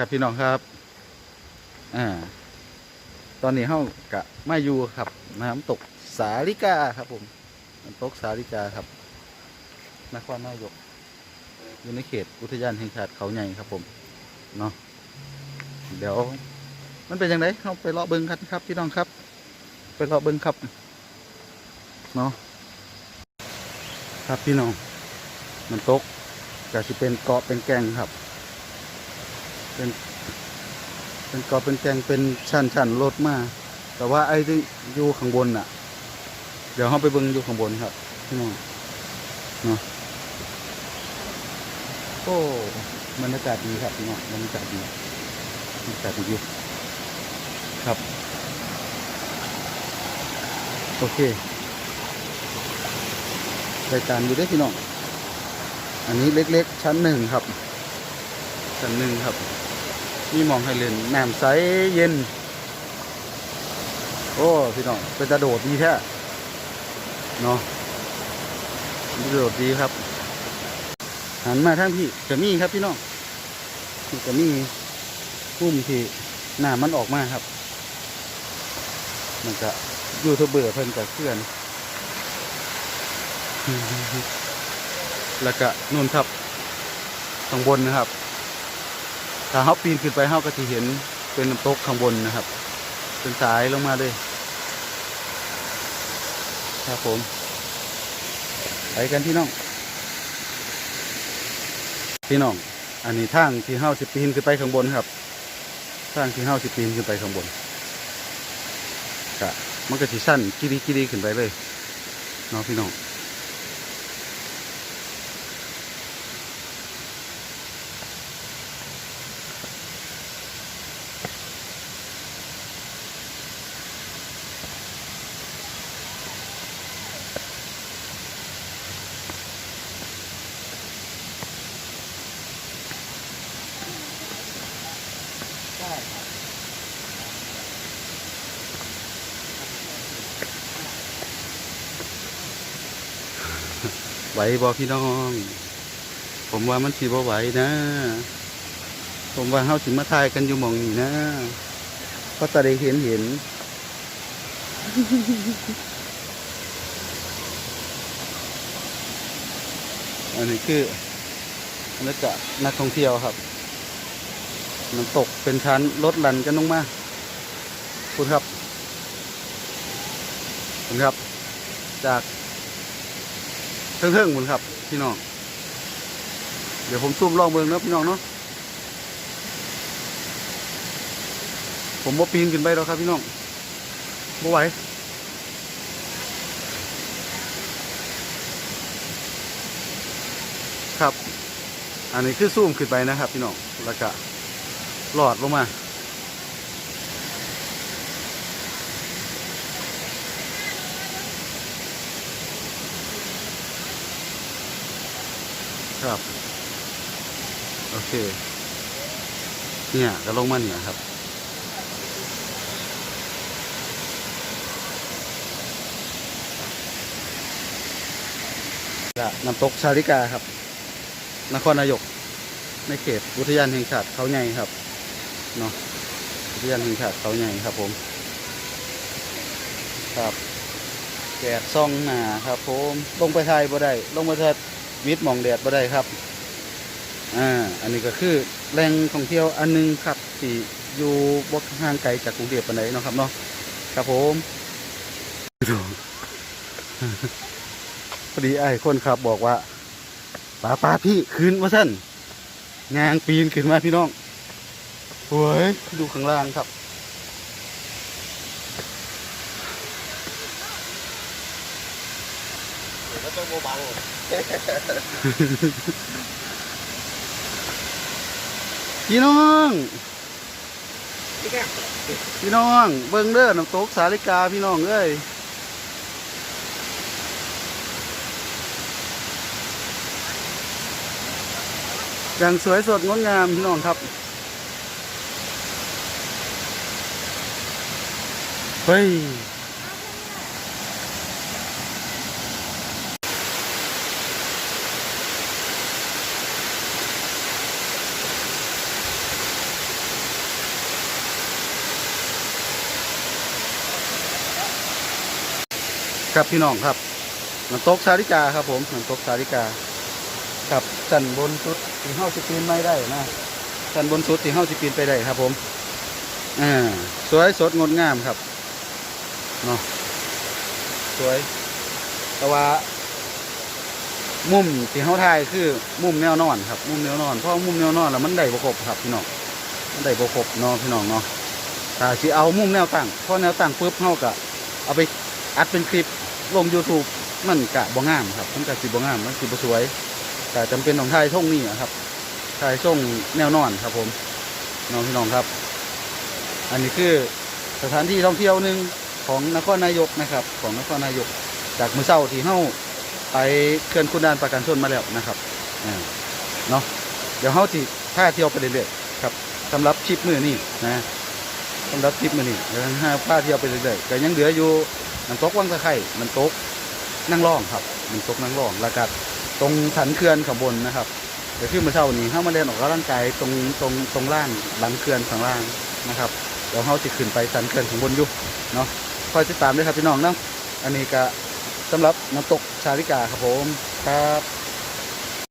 ครับพี่น้องครับอ่าตอนนี้เฮากะมาอยู่ครับน้ำตกสาลิกาครับผมน้ำตกสาลิกาครับนครนายกอยู่ในเขตอุทยานแห่งชาติเขาใหญ่ครับผมเนาะเดี๋ยว มันเป็นยังไงเราไปเลาะเบิ้งกันครับพี่น้องครับ ไปเลาะเบิ้งครับเนาะครับพี่น้องน้ำตกก็จะเป็นเกาะเป็นแกงครับ เป็นเป็นกาะเป็นแกงเป็นชั้นชั้นๆลดมา แต่ว่าไอ้ที่อยู่ข้างบนน่ะ เดี๋ยวเราไปเบิ่งอยู่ข้างบนครับพี่น้องเนาะโอ้บรรยากาศดีครับพี่น้องบรรยากาศดีบรรยากาศดีครับ โอเครายการอยู่ได้พี่น้อง อันนี้เล็กๆชั้นหนึ่งครับ ชั้นหนึ่งครับ มีมองให้เล่นน้ำใสเย็น โอ้พี่น้องเป็นกระโดดดีแท้เนาะกระโดดดีครับ หันมาทางพี่จะมีครับพี่น้องนี่จะมีพุ่มที่หน้ามันออกมาครับ มันจะยูทูบเบอร์เพิ่นกับเพื่อนแล้วก็นู่นครับข้างบนนะครับ ถ้าเขาปีนขึ้นไปเขาก็จะเห็นเป็นน้ำตกข้างบนนะครับ เป็นสายลงมาเลยครับผม ไปกันพี่น้อง พี่น้อง อันนี้ทางที่เฮาสิปีนขึ้นไปข้างบนครับทางที่เฮาสิปีนขึ้นไปข้างบนกะมันก็สิสั้นกิริกิริขึ้นไปเลยเนาะพี่น้อง ไหวบอพี่น้อง ผมว่ามันสีบ่ไหวนะ ผมว่าเฮาสิมาทายกันอยู่มองนี้นะก็ตาได้เห็นเห็นอันนี้คือบรรยากาศนักท่องเที่ยวครับ น้ำตกเป็นชั้นรถลันกันลงมาคุณครับคุณครับ จากเทิงๆหมุนครับ พี่น้อง เดี๋ยวผมซูมลองเบิ่งนะพี่น้องเนาะผมบ่าปีนขึ้นไปแล้วครับพี่น้องบ่ไหวครับ อันนี้คือซูมขึ้นไปนะครับ พี่น้องแล้วก็ หลอดลงมา ครับ โอเค เนี่ยก็ลงมาเนี่ยครับและน้ำตกชาลิกาครับ นครนายก ในเขตอุทยานแห่งชาติเขาใหญ่ครับ เนาะอุทยนแห่งชาติเขาใหญ่ครับผม ครับแดดซ่องหนาครับผมลงไปไทยบ่ได้ลงไปไทยวิทย์มองแดดบ่ได้ครับอ่าอันนี้ก็คือแหล่งท่องเที่ยวอันหนึงครับที่อยู่บ่ห่างไกลจากกรุงเทพปานใดเนาะครับเนาะครับผมพอดีไอ้คนครับบอกว่าป้าป้าพี่ขึ้นมาสั้นงางปีนขึ้นมาพี่น้อง โอ้ยดูข้างล่างครับ ก็ต้องโมบังพี่น้องนี่แค่พี่น้อง เบิ้งเด้อน้ำตกสาลิกาพี่น้องเอ้ยอย่างสวยสดงดงามพี่น้องครับ เฮ้ยครับพี่น้องครับน้ำตกสาริกาครับผมน้ำตกสาริกาครับสันบนสุดที่ห้าสิบปีนไม่ได้นะสันบนสุดที่ห้าสิบปีนไปได้ครับผมอ่าสวยสดงดงามครับ เนาะสวย แต่ว่า มุมที่เฮาถ่ายคือมุมแนวนอนครับ มุมแนวนอนเพราะมุมแนวนอนแล้วมันได้บ่ครบครับพี่น้องมันได้บ่ครบเนาะพี่น้องเนาะถ้าสิเอามุมแนวตั้งพอแนวตั้งปุ๊บเฮาก็เอาไปอัดเป็นคลิปลง YouTube มันกะบ่งามครับมันกะสิบ่งามมันสิบ่สวย แต่จำเป็นต้องถ่ายช่องนี้อะครับถ่ายช่องแนวนอนครับผมน้องพี่น้องครับ อันนี้คือสถานที่ท่องเที่ยวหนึ่ง ของนครนายกนะครับ ของนครนายก จากมือเศร้าที่เฮาไปเขื่อนคุณดานประกันชนมาแล้วนะครับเนาะเดี๋ยวเฮาสิพาเที่ยวไปเรื่อยๆครับสำหรับทริปมือนี้นะสำหรับทริปมือนี้เดี๋ยวหาพาเที่ยวไปเรื่อยๆก็ยังเหลืออยู่น้ำตกวังตะไคร่น้ำตกนั่งร่องครับน้ำตกนั่งร่องแล้วก็ตรงสันเขื่อนข้างบนนะครับเดี๋ยวขึ้นมาเช้านี้เฮามาเล่นออกกำลังกายตรงตรงตรงล่างหลังเขื่อนข้างล่างนะครับเดี๋ยวเฮาสิขึ้นไปสันเขื่อนข้างบนอยู่เนาะ อยติดตามด้วยครับพี่น้องเนาะอันนี้ก็สำหรับน้ำตกชาลิกาครับผมครับ